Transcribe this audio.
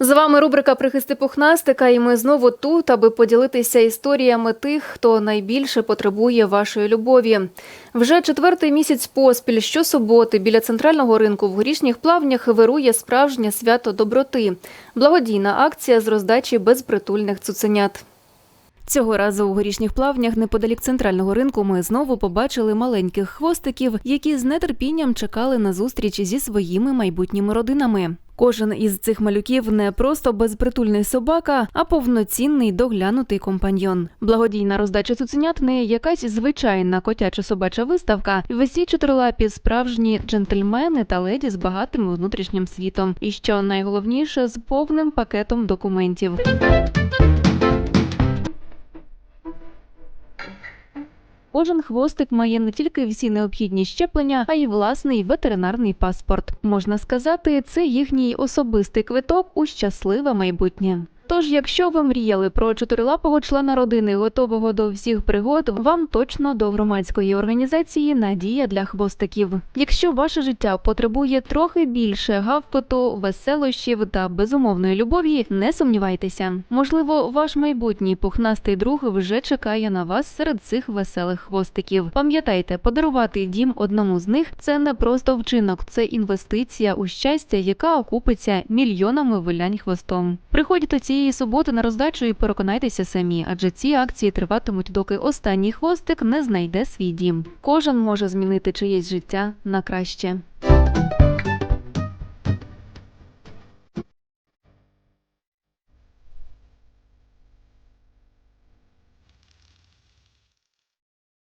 З вами рубрика Прихисти пухнастика, і ми знову тут, аби поділитися історіями тих, хто найбільше потребує вашої любові. Вже четвертий місяць поспіль щосуботи біля центрального ринку в горішніх плавнях вирує справжнє свято доброти. Благодійна акція з роздачі безпритульних цуценят. Цього разу у горішніх плавнях неподалік центрального ринку ми знову побачили маленьких хвостиків, які з нетерпінням чекали на зустріч зі своїми майбутніми родинами. Кожен із цих малюків не просто безпритульний собака, а повноцінний доглянутий компаньйон. Благодійна роздача цуценят не якась звичайна котяча собача виставка. Весі чотирилапі справжні джентльмени та леді з багатим внутрішнім світом. І що найголовніше, з повним пакетом документів. Кожен хвостик має не тільки всі необхідні щеплення, а й власний ветеринарний паспорт. Можна сказати, це їхній особистий квиток у щасливе майбутнє. Тож, якщо ви мріяли про чотирилапого члена родини, готового до всіх пригод, вам точно до громадської організації Надія для хвостиків. Якщо ваше життя потребує трохи більше гавкоту, веселощів та безумовної любові, не сумнівайтеся. Можливо, ваш майбутній пухнастий друг вже чекає на вас серед цих веселих хвостиків. Пам'ятайте, подарувати дім одному з них це не просто вчинок, це інвестиція у щастя, яка окупиться мільйонами вилянь хвостом. Приходьте цієї суботи на роздачу і переконайтеся самі, адже ці акції триватимуть, доки останній хвостик не знайде свій дім. Кожен може змінити чиєсь життя на краще.